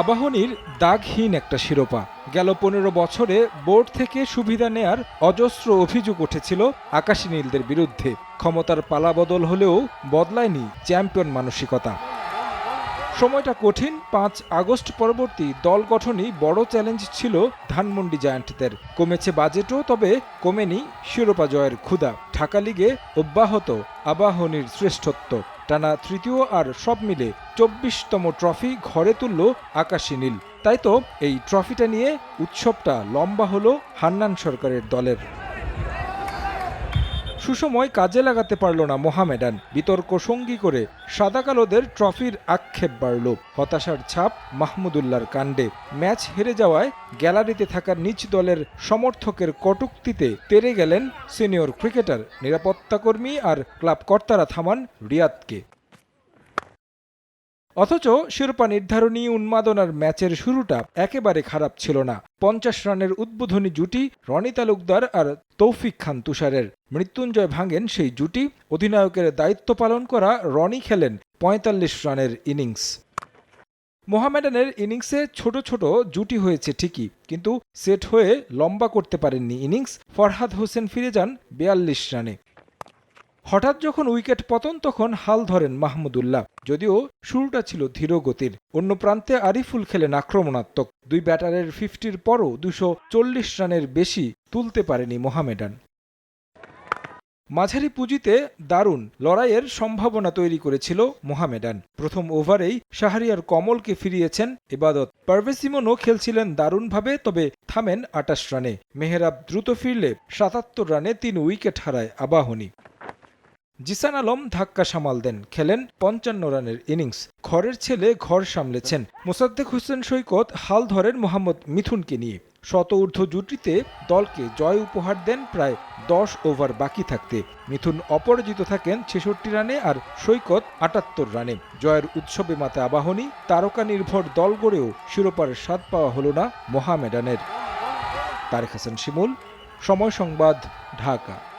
আবাহনীর দাগহীন একটা শিরোপা। গেল পনেরো বছরে বোর্ড থেকে সুবিধা নেয়ার অজস্র অভিযোগ উঠেছিল আকাশী নীলদের বিরুদ্ধে। ক্ষমতার পালাবদল হলেও বদলায়নি চ্যাম্পিয়ন মানসিকতা। সময়টা কঠিন, পাঁচ আগস্ট পরবর্তী দল গঠনই বড় চ্যালেঞ্জ ছিল ধানমন্ডি জায়ান্টদের কমেছে বাজেটও, তবে কমেনি শিরোপা জয়ের ক্ষুধা। ঢাকা লিগে অব্যাহত আবাহনীর শ্রেষ্ঠত্ব। টানা তৃতীয় আর সব মিলে চব্বিশতম ট্রফি ঘরে তুলল আকাশী নীল। তাই তো এই ট্রফিটা নিয়ে উৎসবটা লম্বা হলো হান্নান সরকারের দলের। সুসময় কাজে লাগাতে পারল না মোহামেডান। বিতর্ক সঙ্গী করে সাদা কালোদের ট্রফির আক্ষেপ বাড়ল। হতাশার ছাপ মাহমুদুল্লার কাণ্ডে। ম্যাচ হেরে যাওয়ায় গ্যালারিতে থাকা নিজ দলের সমর্থকের কটুক্তিতে তেরে গেলেন সিনিয়র ক্রিকেটার, নিরাপত্তাকর্মী আর ক্লাব কর্তারা থামান রিয়াদকে। অথচ শিরোপা নির্ধারণী উন্মাদনার ম্যাচের শুরুটা একেবারে খারাপ ছিল না। পঞ্চাশ রানের উদ্বোধনী জুটি রনি তালুকদার আর তৌফিক খান তুষারের। মৃত্যুঞ্জয় ভাঙেন সেই জুটি। অধিনায়কের দায়িত্ব পালন করা রনি খেলেন পঁয়তাল্লিশ রানের ইনিংস। মোহামেডানের ইনিংসে ছোট ছোট জুটি হয়েছে ঠিকই, কিন্তু সেট হয়ে লম্বা করতে পারেননি ইনিংস। ফরহাদ হোসেন ফিরে যান বিয়াল্লিশ রানে। হঠাৎ যখন উইকেট পতন, তখন হাল ধরেন মাহমুদুল্লাহ যদিও শুরুটা ছিল ধীর গতির অন্য প্রান্তে আরিফুল খেলেন আক্রমণাত্মক। দুই ব্যাটারের ফিফটির পরও দুশো চল্লিশ রানের বেশি তুলতে পারেনি মোহামেডান। মাঝারি পুঁজিতে দারুণ লড়াইয়ের সম্ভাবনা তৈরি করেছিল মোহামেডান। প্রথম ওভারেই শাহরিয়ার কমলকে ফিরিয়েছেন এবাদত। পারভেসিমনও খেলছিলেন দারুণভাবে, তবে থামেন আটাশ রানে। মেহরাব দ্রুত ফিরলে সাতাত্তর রানে তিন উইকেট হারায় আবাহনী। জিসান আলম ধাক্কা সামাল দেন, খেলেন পঞ্চান্ন রানের ইনিংস। ঘরের ছেলে ঘর সামলেছেন। মোসাদ্দেক হোসেন সৈকত হাল ধরেন মোহাম্মদ মিথুনকে নিয়ে। শত ঊর্ধ্ব জুটিতে দলকে জয় উপহার দেন প্রায় দশ ওভার বাকি থাকতে। মিথুন অপরাজিত থাকেন ছেষট্টি রানে আর সৈকত আটাত্তর রানে। জয়ের উৎসবে মাতে আবাহনী তারকা নির্ভর দল গড়েও শিরোপার স্বাদ পাওয়া হল না মোহামেডানের। তারেক হাসান শিমুল, সময় সংবাদ, ঢাকা।